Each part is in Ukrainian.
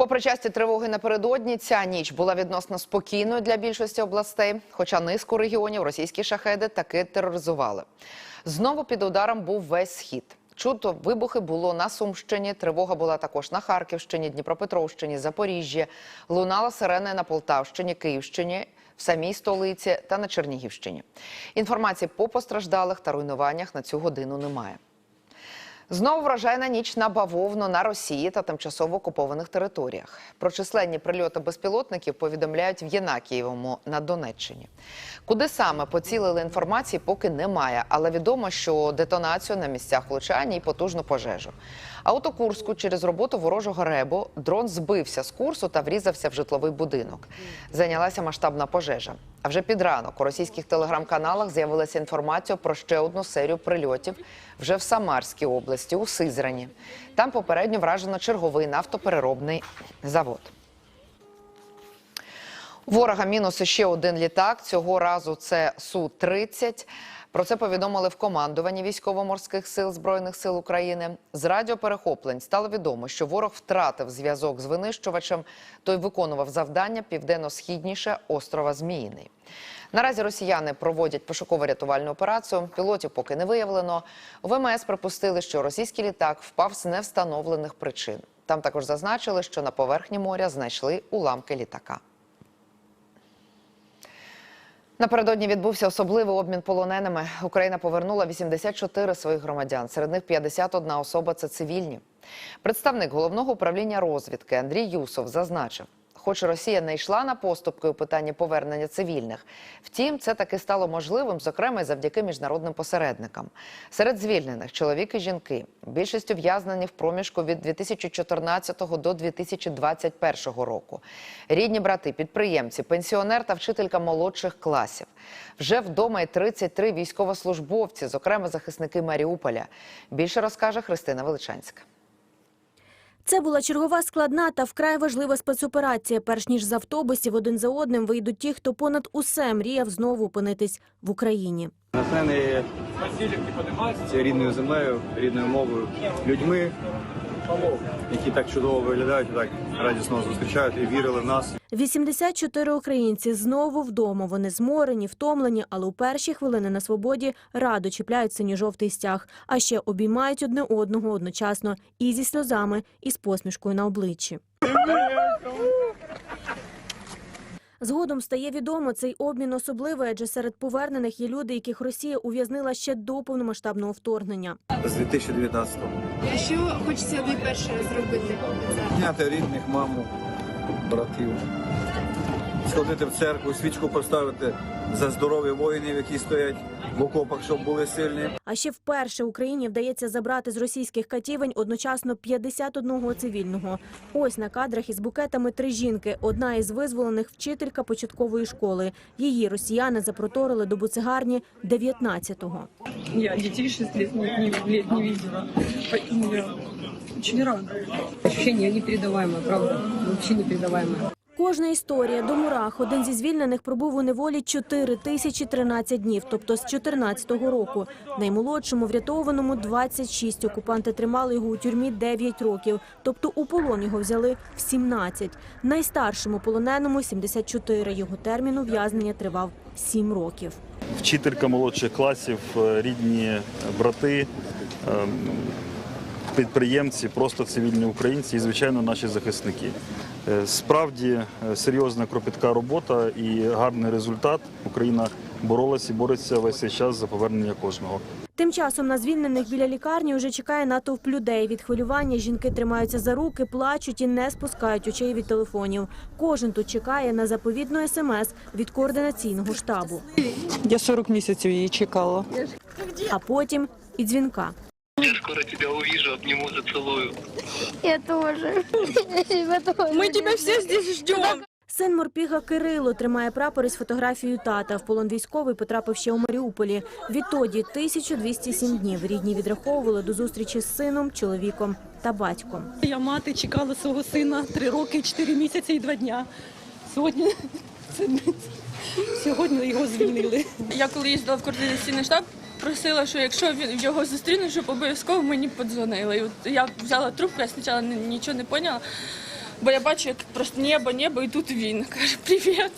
Попри часті тривоги напередодні, ця ніч була відносно спокійною для більшості областей. Хоча низку регіонів російські шахеди таки тероризували. Знову під ударом був весь схід. Чуто вибухи було на Сумщині. Тривога була також на Харківщині, Дніпропетровщині, Запоріжжі. Лунала сирени на Полтавщині, Київщині, в самій столиці та на Чернігівщині. Інформації по постраждалих та руйнуваннях на цю годину немає. Знову вражайна ніч на бавовну на Росії та тимчасово окупованих територіях. Про численні прильоти безпілотників повідомляють в Єнакієвому на Донеччині. Куди саме поцілили інформації, поки немає, але відомо, що детонацію на місцях влучання і потужну пожежу. А Курську через роботу ворожого ребу дрон збився з курсу та врізався в житловий будинок. Зайнялася масштабна пожежа. А вже під ранок у російських телеграм-каналах з'явилася інформація про ще одну серію прильотів вже в Самарській області, у Сизрані. Там попередньо вражено черговий нафтопереробний завод. Ворога мінус ще один літак. Цього разу це Су-30. Про це повідомили в командуванні військово-морських сил збройних сил України. З радіоперехоплень стало відомо, що ворог втратив зв'язок з винищувачем. Той виконував завдання південно-східніше острова Зміїний. Наразі росіяни проводять пошуково-рятувальну операцію. Пілотів поки не виявлено. ВМС припустили, що російський літак впав з невстановлених причин. Там також зазначили, що на поверхні моря знайшли уламки літака. Напередодні відбувся особливий обмін полоненими. Україна повернула 84 своїх громадян. Серед них 51 особа це цивільні. Представник головного управління розвідки Андрій Юсов зазначив, хоч Росія не йшла на поступки у питанні повернення цивільних, втім, це таки стало можливим, зокрема завдяки міжнародним посередникам. Серед звільнених чоловік і жінки. Більшість ув'язнені в проміжку від 2014 до 2021 року. Рідні брати, підприємці, пенсіонер та вчителька молодших класів. Вже вдома й 33 військовослужбовці, зокрема захисники Маріуполя. Більше розкаже Христина Величанська. Це була чергова складна та вкрай важлива спецоперація. Перш ніж з автобусів один за одним вийдуть ті, хто понад усе мріяв знову опинитись в Україні. Натхнений цією рідною землею, рідною мовою, людьми, які так чудово виглядають, так радісно зустрічають і вірили в нас. 84 українці знову вдома. Вони зморені, втомлені, але у перші хвилини на свободі радо чіпляють синьо-жовтий стяг, а ще обіймають одне одного одночасно і зі сльозами, і з посмішкою на обличчі. Згодом стає відомо, цей обмін особливий, адже серед повернених є люди, яких Росія ув'язнила ще до повномасштабного вторгнення. З 2019-го. А що хочеться найперше зробити? Зняти рідних, маму, братів, сходити в церкву, свічку поставити за здоров'я воїнів, які стоять в окопах, щоб були сильні. А ще вперше Україні вдається забрати з російських катівень одночасно 51 цивільного. Ось на кадрах із букетами три жінки. Одна із визволених вчителька початкової школи. Її росіяни запроторили до буцегарні 19-го. Я детей 6 лет не, видела. Поэтому я очень рада. Ощущение непередаваемое, правда, вообще непередаваемое. Кожна історія до мурах. Один зі звільнених пробув у неволі 4 тисячі 13 днів, тобто з 14-го року. Наймолодшому врятованому 26. Окупанти тримали його у тюрмі 9 років, тобто у полон його взяли в 17. Найстаршому полоненому 74. Його термін ув'язнення тривав 7 років. вчителька молодших класів, е, рідні брати, ем, підприємці, просто цивільні українці і, звичайно, наші захисники. Е, Справді е, серйозна кропітка робота і гарний результат. Україна боролась і бореться весь цей час за повернення кожного. Тим часом на звільнених біля лікарні вже чекає натовп людей. Від хвилювання жінки тримаються за руки, плачуть і не спускають очей від телефонів. Кожен тут чекає на заповідну смс від координаційного штабу, Я 40 місяців її чекала. а потім і дзвінка. Я скоро тебя увижу, обниму, зацелую. Я теж. Ми тебе всі здесь ждемо. Син морпіга Кирило тримає прапор із фотографією тата. В полон військовий потрапив ще у Маріуполі. Відтоді 1207 днів рідні відраховували до зустрічі з сином, чоловіком та батьком. Я мати чекала свого сина 3 роки, 4 місяці і 2 дня. Сьогодні, це, сьогодні його звільнили. Я коли їздила в координаційний штаб, просила, що якщо він його зустріну, щоб обов'язково мені подзвонили. І от я взяла трубку, я спочатку нічого не поняла. Бо я бачу, як просто небо, небо, і тут він каже Привіт.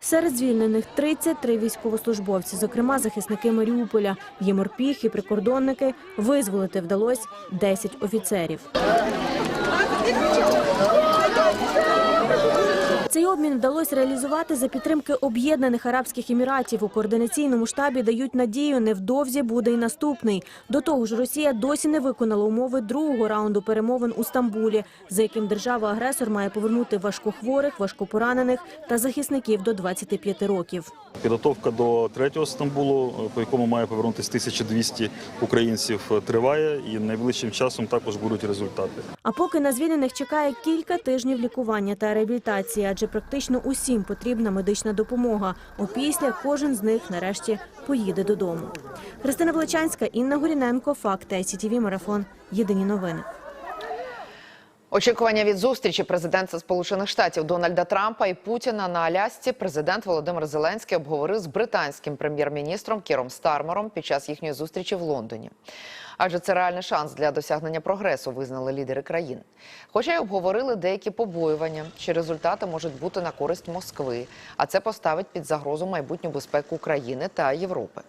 Серед звільнених 33 військовослужбовці, зокрема захисники Маріуполя. Є морпіхи, прикордонники. Визволити вдалося 10 офіцерів. Цей обмін вдалося реалізувати за підтримки Об'єднаних Арабських Еміратів. У координаційному штабі дають надію, невдовзі буде й наступний. До того ж, Росія досі не виконала умови другого раунду перемовин у Стамбулі, за яким держава-агресор має повернути важкохворих, важкопоранених та захисників до 25 років. Підготовка до третього Стамбулу, по якому має повернутися 1200 українців, триває і найближчим часом також будуть результати. А поки на звільнених чекає кілька тижнів лікування та реабілітації, адже практично усім потрібна медична допомога. Опісля кожен з них нарешті поїде додому. Христина Влечанська, Інна Горіненко, Факти ICTV, Марафон. Єдині новини. Очікування від зустрічі президента Сполучених Штатів Дональда Трампа і Путіна на Алясці президент Володимир Зеленський обговорив з британським прем'єр-міністром Кіром Стармером під час їхньої зустрічі в Лондоні. Адже це реальний шанс для досягнення прогресу, визнали лідери країн. Хоча й обговорили деякі побоювання, що результати можуть бути на користь Москви, а це поставить під загрозу майбутню безпеку України та Європи.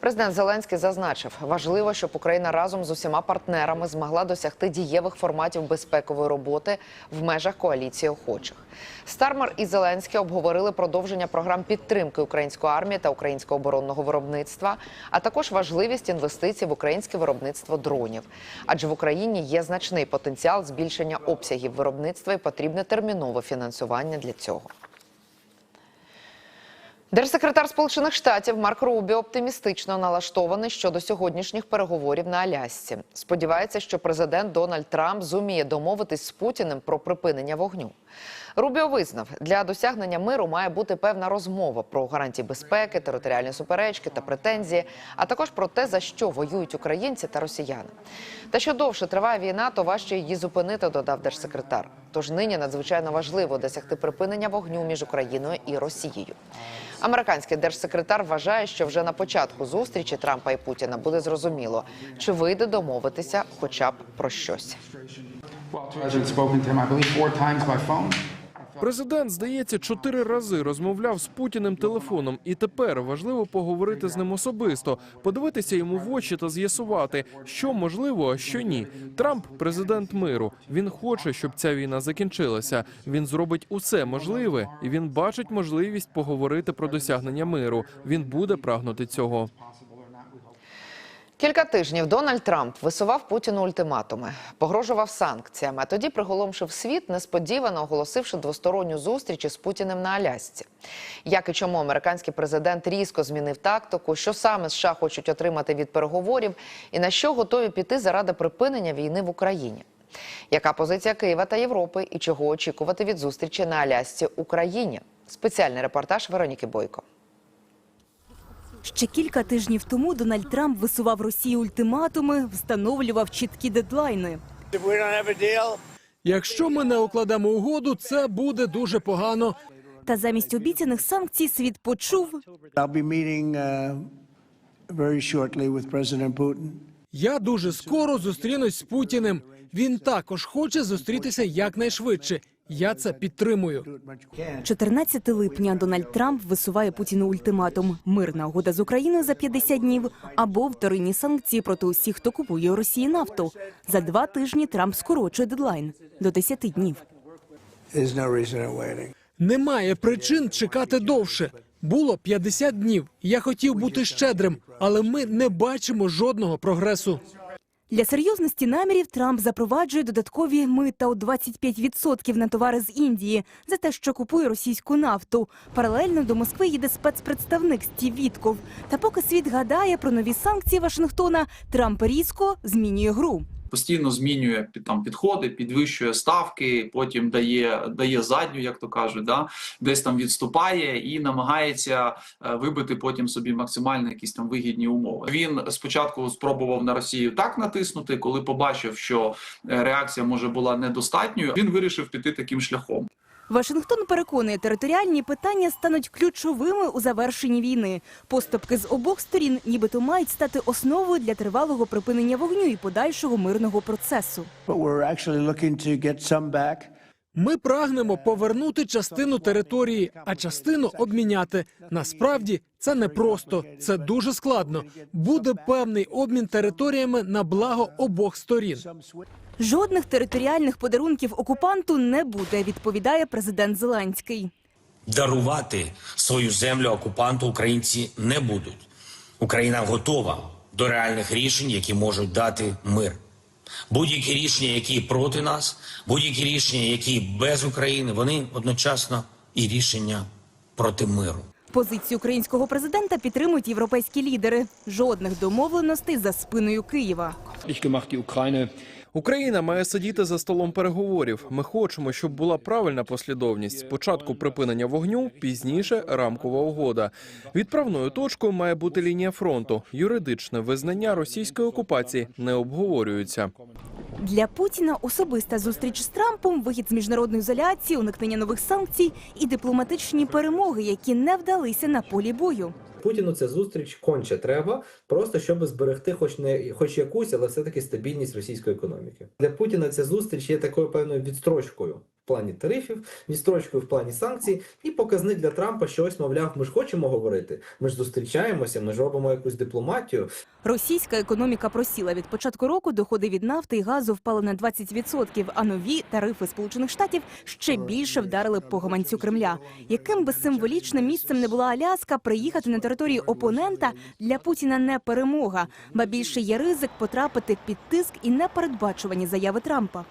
Президент Зеленський зазначив, важливо, щоб Україна разом з усіма партнерами змогла досягти дієвих форматів безпекової роботи в межах коаліції охочих. Стармер і Зеленський обговорили продовження програм підтримки української армії та українського оборонного виробництва, а також важливість інвестицій в українське виробництво дронів. Адже в Україні є значний потенціал збільшення обсягів виробництва і потрібне термінове фінансування для цього. Держсекретар Сполучених Штатів Марк Рубіо оптимістично налаштований щодо сьогоднішніх переговорів на Алясці. Сподівається, що президент Дональд Трамп зуміє домовитись з Путіним про припинення вогню. Рубіо визнав, для досягнення миру має бути певна розмова про гарантії безпеки, територіальні суперечки та претензії, а також про те, за що воюють українці та росіяни. Та що довше триває війна, то важче її зупинити, додав держсекретар. Тож нині надзвичайно важливо досягти припинення вогню між Україною і Росією. Американський держсекретар вважає, що вже на початку зустрічі Трампа і Путіна буде зрозуміло, чи вийде домовитися хоча б про щось. Президент, здається, чотири рази розмовляв з Путіним телефоном, і тепер важливо поговорити з ним особисто, подивитися йому в очі та з'ясувати, що можливо, а що ні. Трамп президент миру. Він хоче, щоб ця війна закінчилася. Він зробить усе можливе, і він бачить можливість поговорити про досягнення миру. Він буде прагнути цього. Кілька тижнів Дональд Трамп висував Путіну ультиматуми, погрожував санкціями, а тоді приголомшив світ, несподівано оголосивши двосторонню зустріч із Путіним на Алясці. Як і чому американський президент різко змінив тактику, що саме США хочуть отримати від переговорів, і на що готові піти заради припинення війни в Україні. Яка позиція Києва та Європи і чого очікувати від зустрічі на Алясці Україні? Спеціальний репортаж Вероніки Бойко. Ще кілька тижнів тому Дональд Трамп висував Росії ультиматуми, встановлював чіткі дедлайни. Якщо ми не укладемо угоду, це буде дуже погано. Та замість обіцяних санкцій світ почув, uh. Я дуже скоро зустрінусь з Путіним. Він також хоче зустрітися якнайшвидше. Я це підтримую. 14 липня Дональд Трамп висуває Путіну ультиматум: мирна угода з Україною за 50 днів або вторинні санкції проти усіх, хто купує у Росії нафту. За два тижні Трамп скорочує дедлайн до 10 днів. Немає причин чекати довше. Було 50 днів. Я хотів бути щедрим, але ми не бачимо жодного прогресу. Для серйозності намірів Трамп запроваджує додаткові мита у 25% на товари з Індії за те, що купує російську нафту. Паралельно до Москви їде спецпредставник Стів Вітков. Та поки світ гадає про нові санкції Вашингтона, Трамп різко змінює гру. Постійно змінює під там підходи, підвищує ставки, потім дає дає задню, як то кажуть, да десь там відступає і намагається е, вибити потім собі максимально якісь там вигідні умови. Він спочатку спробував на Росію так натиснути, коли побачив, що е, реакція може була недостатньою. Він вирішив піти таким шляхом. Вашингтон переконує, територіальні питання стануть ключовими у завершенні війни. Поступки з обох сторін, нібито мають стати основою для тривалого припинення вогню і подальшого мирного процесу. Ми прагнемо повернути частину території, а частину обміняти. Насправді це непросто, це дуже складно. Буде певний обмін територіями на благо обох сторін. Жодних територіальних подарунків окупанту не буде, відповідає президент Зеленський. Дарувати свою землю окупанту українці не будуть. Україна готова до реальних рішень, які можуть дати мир. Будь-які рішення, які проти нас, будь-які рішення, які без України, вони одночасно і рішення проти миру. Позицію українського президента підтримують європейські лідери. Жодних домовленостей за спиною Києва. Україна має сидіти за столом переговорів. Ми хочемо, щоб була правильна послідовність. Спочатку припинення вогню, пізніше рамкова угода. Відправною точкою має бути лінія фронту. Юридичне визнання російської окупації не обговорюється. Для Путіна особиста зустріч з Трампом, вихід з міжнародної ізоляції, уникнення нових санкцій і дипломатичні перемоги, які не вдалися на полі бою. Путіну ця зустріч конче треба, просто щоб зберегти, хоч не хоч якусь, але все таки стабільність російської економіки. Для Путіна ця зустріч є такою певною відстрочкою в плані тарифів, відстрочкою в плані санкцій, і показник для Трампа, що ось, мовляв, ми ж хочемо говорити, ми ж зустрічаємося, ми ж робимо якусь дипломатію. Російська економіка просіла від початку року. Доходи від нафти і газу впали на 20%, а нові тарифи Сполучених Штатів ще більше вдарили по гаманцю Кремля. Яким би символічним місцем не була Аляска, приїхати на територію опонента для Путіна не перемога, ба більше є ризик потрапити під тиск і непередбачувані заяви Трампа.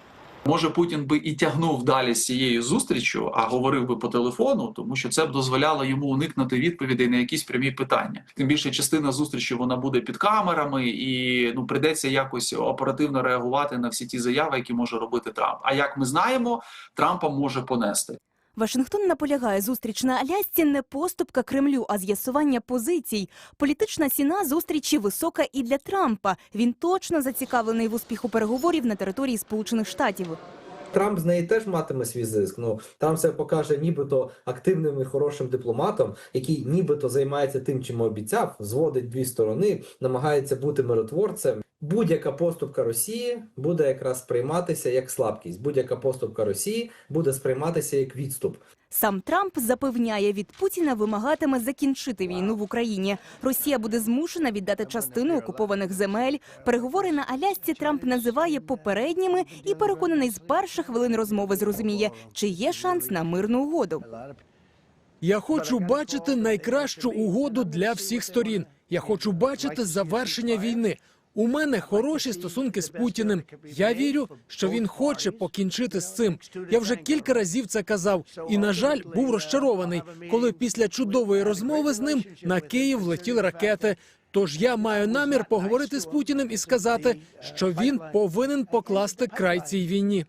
Може, Путін би і тягнув далі з цією зустрічю, а говорив би по телефону, тому що це б дозволяло йому уникнути відповідей на якісь прямі питання. Тим більше частина зустрічі вона буде під камерами, і ну придеться якось оперативно реагувати на всі ті заяви, які може робити Трамп. А як ми знаємо, Трампа може понести. Вашингтон наполягає зустріч на Алясці не поступка Кремлю, а з'ясування позицій. Політична ціна зустрічі висока і для Трампа. Він точно зацікавлений в успіху переговорів на території Сполучених Штатів. Трамп з неї теж матиме свій зиск. Ну Трамп себе покаже нібито активним і хорошим дипломатом, який нібито займається тим, чим обіцяв, зводить дві сторони, намагається бути миротворцем. Будь-яка поступка Росії буде якраз сприйматися як слабкість. Будь-яка поступка Росії буде сприйматися як відступ. Сам Трамп запевняє, від Путіна вимагатиме закінчити війну в Україні. Росія буде змушена віддати частину окупованих земель. Переговори на Алясці Трамп називає попередніми і переконаний з перших хвилин розмови зрозуміє, чи є шанс на мирну угоду. Я хочу бачити найкращу угоду для всіх сторін. Я хочу бачити завершення війни. У мене хороші стосунки з Путіним. Я вірю, що він хоче покінчити з цим. Я вже кілька разів це казав, і на жаль, був розчарований, коли після чудової розмови з ним на Київ летіли ракети. Тож я маю намір поговорити з Путіним і сказати, що він повинен покласти край цій війні.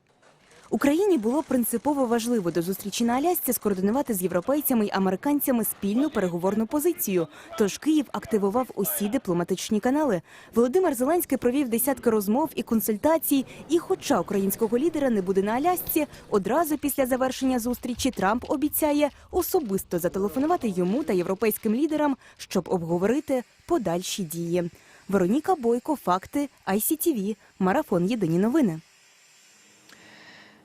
Україні було принципово важливо до зустрічі на Алясці скоординувати з європейцями й американцями спільну переговорну позицію. Тож Київ активував усі дипломатичні канали. Володимир Зеленський провів десятки розмов і консультацій. І, хоча українського лідера не буде на Алясці, одразу після завершення зустрічі Трамп обіцяє особисто зателефонувати йому та європейським лідерам, щоб обговорити подальші дії. Вероніка Бойко, факти ICTV, марафон Єдині новини.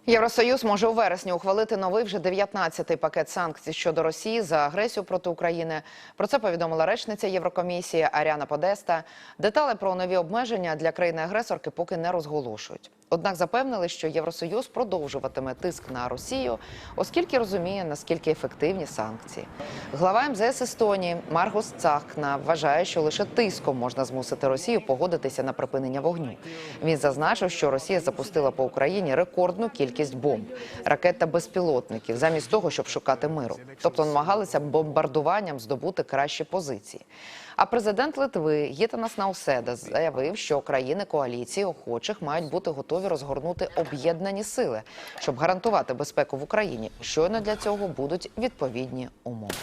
Євросоюз може у вересні ухвалити новий вже 19-й пакет санкцій щодо Росії за агресію проти України. Про це повідомила речниця Єврокомісії Аріана Подеста. Детали про нові обмеження для країни-агресорки поки не розголошують. Однак запевнили, що Євросоюз продовжуватиме тиск на Росію, оскільки розуміє, наскільки ефективні санкції. Глава МЗС Естонії Маргус Цахкна вважає, що лише тиском можна змусити Росію погодитися на припинення вогню. Він зазначив, що Росія запустила по Україні рекордну кількість бомб, ракет та безпілотників, замість того, щоб шукати миру. Тобто намагалися бомбардуванням здобути кращі позиції. А президент Литви Гітанас Науседа заявив, що країни коаліції охочих мають бути готові розгорнути об'єднані сили, щоб гарантувати безпеку в Україні. Щойно для цього будуть відповідні умови.